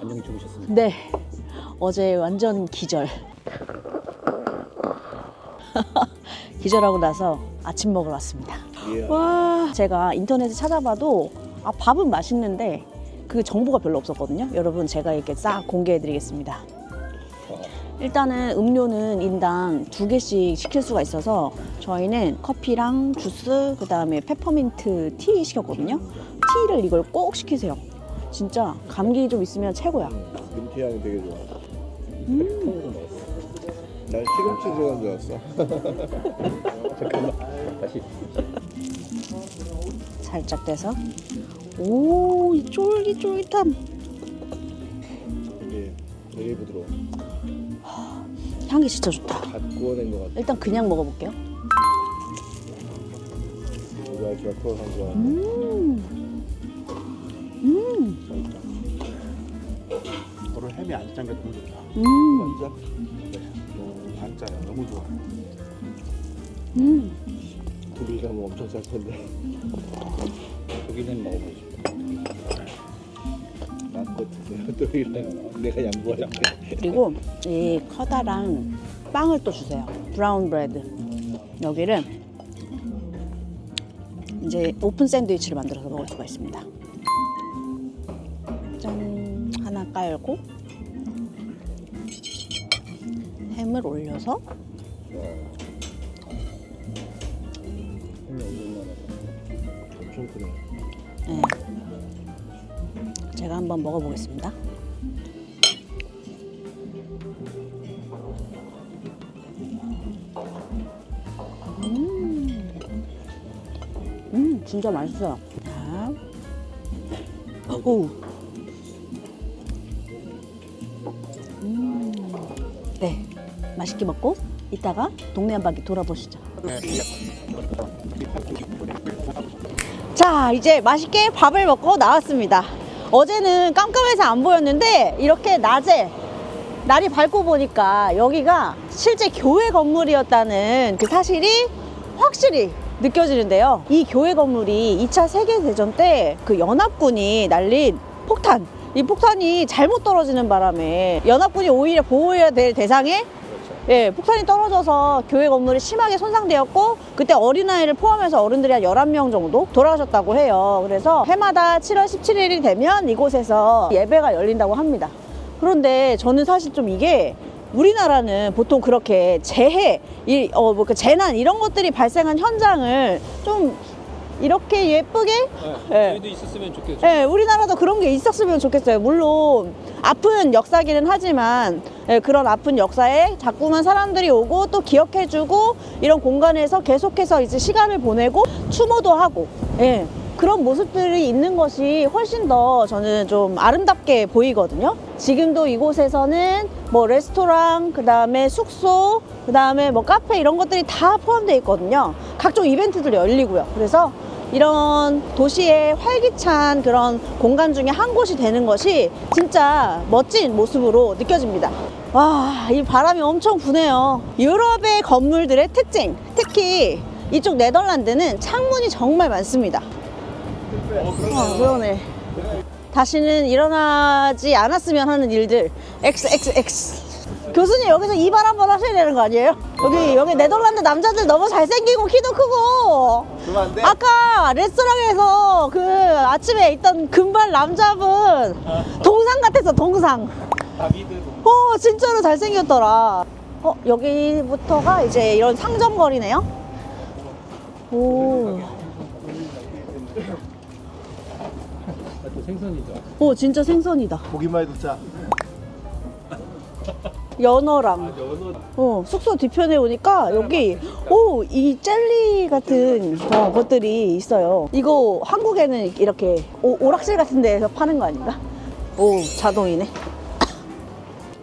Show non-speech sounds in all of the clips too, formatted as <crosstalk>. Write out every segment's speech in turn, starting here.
안녕히 주무셨습니다. 네. 어제 완전 기절. <laughs> 기절하고 나서 아침 먹으러 왔습니다. 예. 와, 제가 인터넷에 찾아봐도 아, 밥은 맛있는데 그 정보가 별로 없었거든요. 여러분 제가 이렇게 싹 공개해드리겠습니다. 일단은 음료는 인당 두 개씩 시킬 수가 있어서 저희는 커피랑 주스 그 다음에 페퍼민트 티 시켰거든요. 티를 이걸 꼭 시키세요. 진짜 감기 좀 있으면 최고야. 민트 향이 되게 좋아. 먹었어. 난 시금치 들어간 줄 알았어. <laughs> 잠깐만 다시 살짝 떼서 오, 이 쫄깃쫄깃함. 이게 되게 부드러워. 향기 진짜 좋다. 갓 구워낸 것 같아. 일단 그냥 먹어볼게요. 우리가 크로상 좋아. 음, 음, 오늘 햄이 안 짠게 너무 좋다. 음, 진짜? 네. 안 짜요. 너무 좋아. 음. 둘이 가면 엄청 짤 텐데. 고기는 먹어보시죠. 나한테 드세요. 또 이래. 내가 양보할게. 그리고 이 커다란 빵을 또 주세요. 브라운 브레드. 여기를 이제 오픈 샌드위치를 만들어서 먹을 수가 있습니다. 깔고 햄을 올려서. 네. 제가 한번 먹어보겠습니다. 음, 음 진짜 맛있어요. 자, 오, 음, 맛있게 먹고 이따가 동네 한 바퀴 돌아보시죠. 자, 이제 맛있게 밥을 먹고 나왔습니다. 어제는 깜깜해서 안 보였는데 이렇게 낮에 날이 밝고 보니까 여기가 실제 교회 건물이었다는 그 사실이 확실히 느껴지는데요. 이 교회 건물이 2차 세계대전 때 그 연합군이 날린 폭탄, 이 폭탄이 잘못 떨어지는 바람에 연합군이 오히려 보호해야 될 대상에 예, 폭탄이 떨어져서 교회 건물이 심하게 손상되었고 그때 어린아이를 포함해서 어른들이 한 11명 정도 돌아가셨다고 해요. 그래서 해마다 7월 17일이 되면 이곳에서 예배가 열린다고 합니다. 그런데 저는 사실 좀 이게 우리나라는 보통 그렇게 재해, 이, 어, 뭐, 그 재난 이런 것들이 발생한 현장을 좀 이렇게 예쁘게 예. 저희도 있었으면 좋겠어요. 예, 우리나라도 그런 게 있었으면 좋겠어요. 물론 아픈 역사기는 하지만 예, 그런 아픈 역사에 자꾸만 사람들이 오고 또 기억해주고 이런 공간에서 계속해서 이제 시간을 보내고 추모도 하고 예, 그런 모습들이 있는 것이 훨씬 더 저는 좀 아름답게 보이거든요. 지금도 이곳에서는 뭐 레스토랑, 그 다음에 숙소, 그 다음에 뭐 카페 이런 것들이 다 포함되어 있거든요. 각종 이벤트들이 열리고요. 그래서 이런 도시의 활기찬 그런 공간 중에 한 곳이 되는 것이 진짜 멋진 모습으로 느껴집니다. 와, 이 바람이 엄청 부네요. 유럽의 건물들의 특징, 특히 이쪽 네덜란드는 창문이 정말 많습니다. 어, 그러네. 다시는 일어나지 않았으면 하는 일들. XXX. 교수님 여기서 이발 한 번 하셔야 되는 거 아니에요? 여기 여기 네덜란드 남자들 너무 잘생기고 키도 크고. 그러면 안 돼? 아까 레스토랑에서 그 아침에 있던 금발 남자분 동상 같았어 동상. 다비드 어 진짜로 잘생겼더라. 어 여기부터가 이제 이런 상점 거리네요? 오, 또 생선이죠. 오 진짜 생선이다. 보기만 해도 짜. 연어랑 연어 어, 숙소 뒤편에 오니까 여기 오 이 젤리 같은 어, 것들이 있어요. 이거 한국에는 이렇게 오, 오락실 같은 데에서 파는 거 아닌가? 오 자동이네.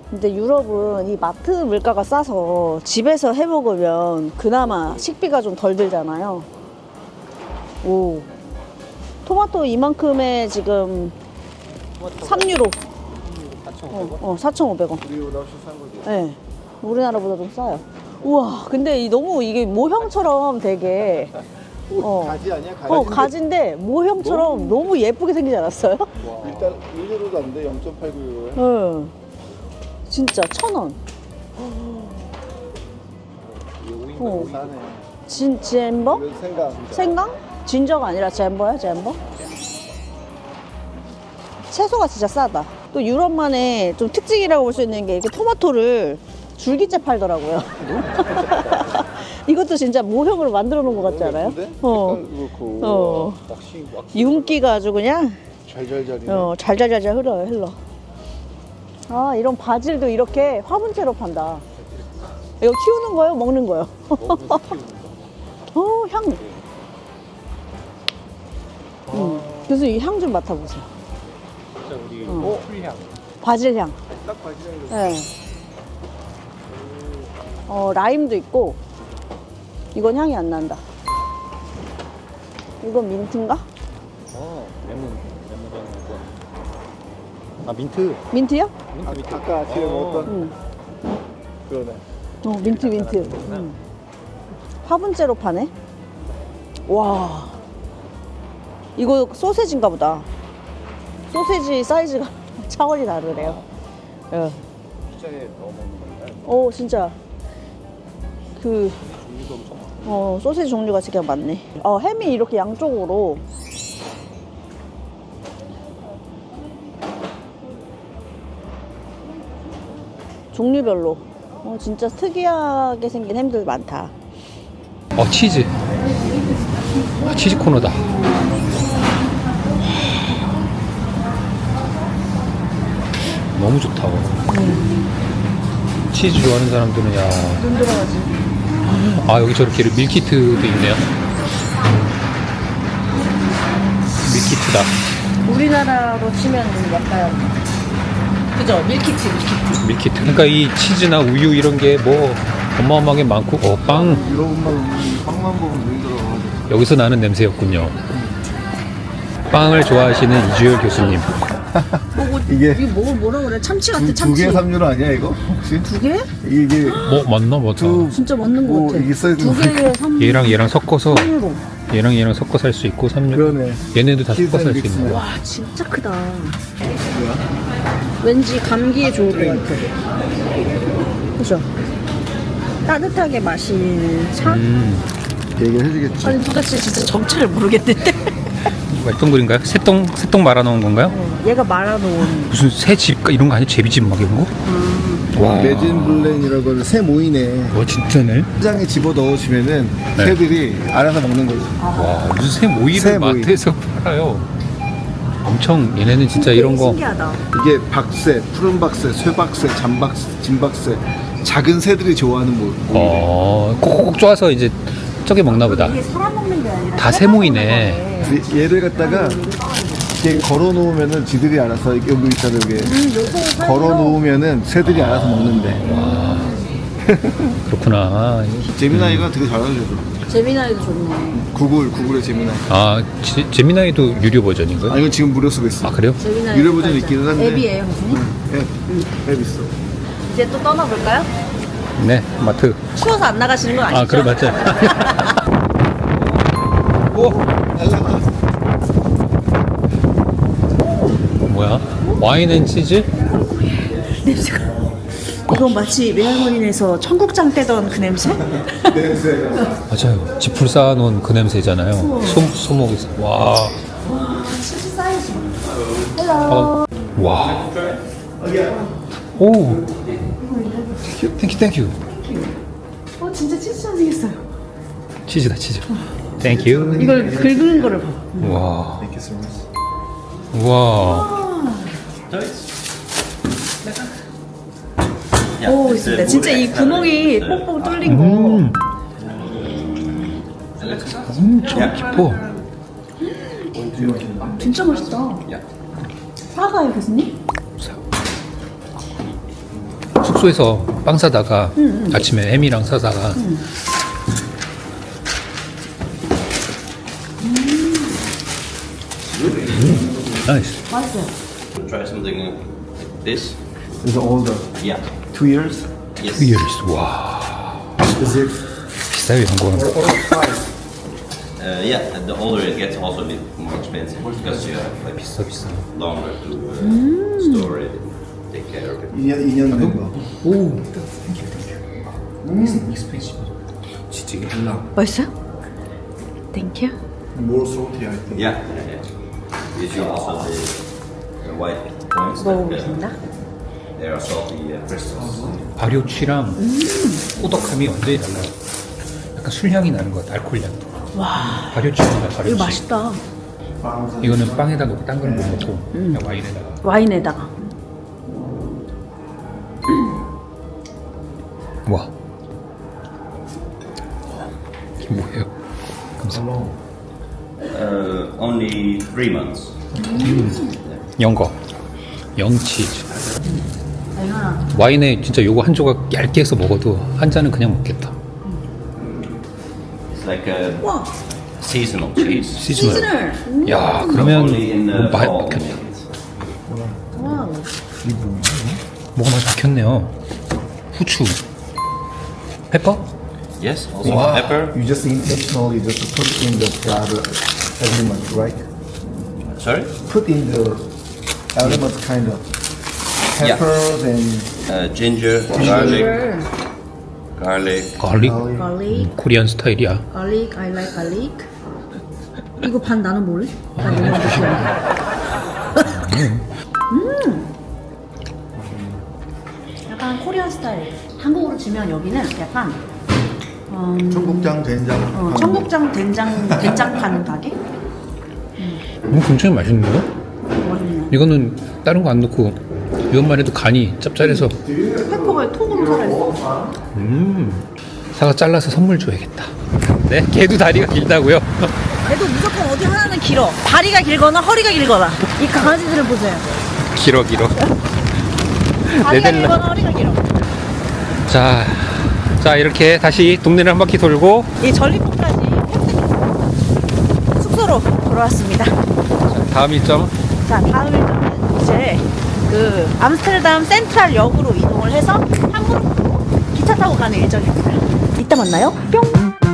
근데 유럽은 이 마트 물가가 싸서 집에서 해 먹으면 그나마 식비가 좀 덜 들잖아요. 오 토마토 이만큼에 지금 3유로 4,500원. 어, 4,500원. 우리보다 훨씬 싼 거지. 네. 우리나라보다 좀 싸요. 우와, 근데 이 너무 이게 모형처럼 되게 어, 가지 아니야? 가지. 어 가지인데 모형처럼 너무, 예쁘게 생기지 않았어요? 와. 1달 1유로도 안 돼. 0.89유로야. 응. 진짜 천 원. 어. 싸네. 진 젠버? 이건 생각. 생강? 진저가 아니라 젠버야 젠버? 채소가 진짜 싸다. 또 유럽만의 좀 특징이라고 볼 수 있는 게 이렇게 토마토를 줄기째 팔더라고요. <laughs> 이것도 진짜 모형으로 만들어 놓은 것 같지 않아요? 어. 그렇고. 어. 윤기가 아주 그냥 잘잘잘이네. 어, 잘잘잘잘 흘러요, 흘러. 아, 이런 바질도 이렇게 화분째로 판다. 이거 키우는 거예요? 먹는 거예요? <laughs> 어, 향. 음. 그래서 이 향 좀 맡아보세요. 진짜 우리 어. 풀향. 바질 향. 딱 바지락이 네. 어, 라임도 있고, 이건 향이 안 난다. 이건 민트인가? 어 레몬 레몬이라는 거. 아 민트. 민트요? 민트 아, 민트. 아까 아침에 어. 먹었던 응. 그러네. 어, 민트, 민트. 음. 화분째로 파네? 와. 이거 소세지인가 보다. 소세지 사이즈가 <laughs> 차원이 다르네요. 예. 피자에 넣어 먹는 건가요? 오, 진짜. 그, 종류도 엄청 많고. 어, 소세지 종류가 진짜 많네. 어, 햄이 이렇게 양쪽으로. 종류별로. 어, 진짜 특이하게 생긴 햄들 많다. 어 치즈. 아, 치즈 코너다. 너무 좋다. 치즈 좋아하는 사람들은 야. 눈 들어가지. 아 여기 저렇게 밀키트도 있네요. 밀키트다. 우리나라로 치면 약간 그죠 밀키트 밀키트 밀키트. 그러니까 이 치즈나 우유 이런 게 뭐 어마어마하게 많고 어빵 유럽만 빵만 보면 눈이 들어가가지고. 여기서 나는 냄새였군요. 빵을 좋아하시는 이주열 교수님. <laughs> 이게 이게 뭐 뭐라 그래 참치 같아 두개 3유로 아니야 이거? 혹시? 두 개? 이게 뭐 맞나 맞다. 두 진짜 맞는 거 오, 같아 이게 두 개에 3 얘랑 얘랑 섞어서 3유로 얘랑 얘랑 섞어 살 수 있고 3육. 그러네. 얘네도 다 섞어 살 수. 있는 거야. 와 진짜 크다 왠지 감기에 좋을 것 같아 그죠? 따뜻하게 마시는 차? 음. 얘기를 해주겠지. 아니 도대체 진짜 정체를 모르겠는데 어떤 글인가요? 새똥 새똥 말아 놓은 건가요? 얘가 말아놓은 무슨 새집 이런 거 아니야? 제비집 막 이런 거? 와. 레진 블렌이라고 하는 새 모이네. 와 진짜네. 포장에 집어 넣으시면은 네. 새들이 알아서 먹는 거지. 와 무슨 새 모이를 새 모이. 마트에서 팔아요. 엄청 얘네는 진짜 이런 거 신기하다 이게 박새, 푸른 박새, 쇠박새, 잠박새, 진박새 작은 새들이 좋아하는 모. 어, 꼭꼭 쪼아서 이제 저게 먹나 보다. 이게 사람 먹는 게 아니라 다 세모이네. 얘를 갖다가 이렇게 걸어 놓으면은 지들이 알아서 여기 있잖아 여기 음, 걸어 놓으면은 새들이 알아서 먹는데. 그렇구나. 재미나이가 되게 잘하죠. 재미나이도 좋네 구글 구글의 재미나이. 아 제, 제미나이도 유료 버전인가요? 아 이건 지금 무료 쓰고 있어. 아 그래요? 재미나이 유료 버전 있기는 한데. 앱이에요 교수님? 앱, 앱 있어. 이제 또 떠나볼까요? 네 마트. 추워서 안 나가시는 건 아니죠? 아 그래 맞죠. <laughs> 오, 날라가. 뭐야? 와인 앤 치즈? 냄새가 이건 마치 외할머니네서 청국장 떼던 그 냄새? 맞아요. 지풀 쌓아놓은 그 냄새잖아요. 소, 소목에서. 와. 어, 와. 오. 땡큐 땡큐. 어 진짜 치즈처럼 생겼어요 치즈다 치즈. 땡큐. 이걸 긁는 거를 봐 와. 와. 오 있습니다 진짜 이 구멍이 뽕뽕 뚫린 거 음. 엄청 깊어. 진짜 맛있다 사과요 교수님? 숙소에서 빵 사다가 아침에 햄이랑 사다가 음, 나이스. 맛있어요 try something like this. Is older. Yeah. Two years. Yes. two years. 와 Is it 비싸요 한국은. or five? Uh, yeah, and the older it gets, also a bit more expensive because you have like 비싸 비싸. longer to uh, store it, take care of it. 2년 2년 된 거. 오. 익스펜시브. 진짜 이게 달라. 맛있어요? 땡큐. More salty, I think. Yeah, yeah, yeah. Are also the, the white points. that, uh, 먹어보겠습니다. they are salty uh, crystals. 발효취랑 꾸덕함이 완전히 달라요. 약간 술 향이 나는 것 같아. 알코올 향. 와, 발효취입니다. 발효취. 이거 맛있다. 이거는 빵에다 넣고 딴건못 먹고 그냥 와인에다가. 와인에다가. 와. 이게 뭐예요? 감사합니다. Uh, only three months. 영거. 영치즈. 내가 와인에 진짜 요거 한 조각 얇게 해서 먹어도 한 잔은 그냥 먹겠다. It's like a 와, seasonal cheese. 시즈널. 시즈널. 야, 그러면 Only in the 뭐 마, fall. 막혔. 와우. 뭐가 많이 막혔네요. 후추. 페퍼? Yes, also Wow. pepper. You just intentionally just put in the flour element, right? Sorry? Put in the elements kind of Yeah. peppers and Uh, ginger, garlic, garlic. 갈릭? garlic. 갈릭, 코리안 스타일이야. 갈릭, I like 갈릭. 이거 반 나는 먹을래? 나 이거 먹을래. 음. 약간 코리안 스타일. 한국으로 치면 여기는 약간 음, 청국장 된장. 어, 청국장 된장 된장 파는 가게? 음, 굉장히 맛있는데요? 맛있네. 이거는 다른 거 안 넣고 이것만 해도 간이 짭짤해서 페퍼가 통으로 살아있어. 음 사과 잘라서 선물 줘야겠다. 네, 걔도 다리가 길다고요. 그래도 무조건 어디 하나는 길어. 다리가 길거나 허리가 길거나. 이 강아지들을 보세요. 길어 길어. 다리가 네덜란- 길거나 허리가 길어. 자, 자 이렇게 다시 동네를 한 바퀴 돌고 이 전리품까지 숙소로 돌아왔습니다. 다음 일정 자, 다음 일정은 이제 그 암스테르담 센트럴 역으로 이동을 해서 함부르크로 기차 타고 가는 일정입니다. 이따 만나요. 뿅!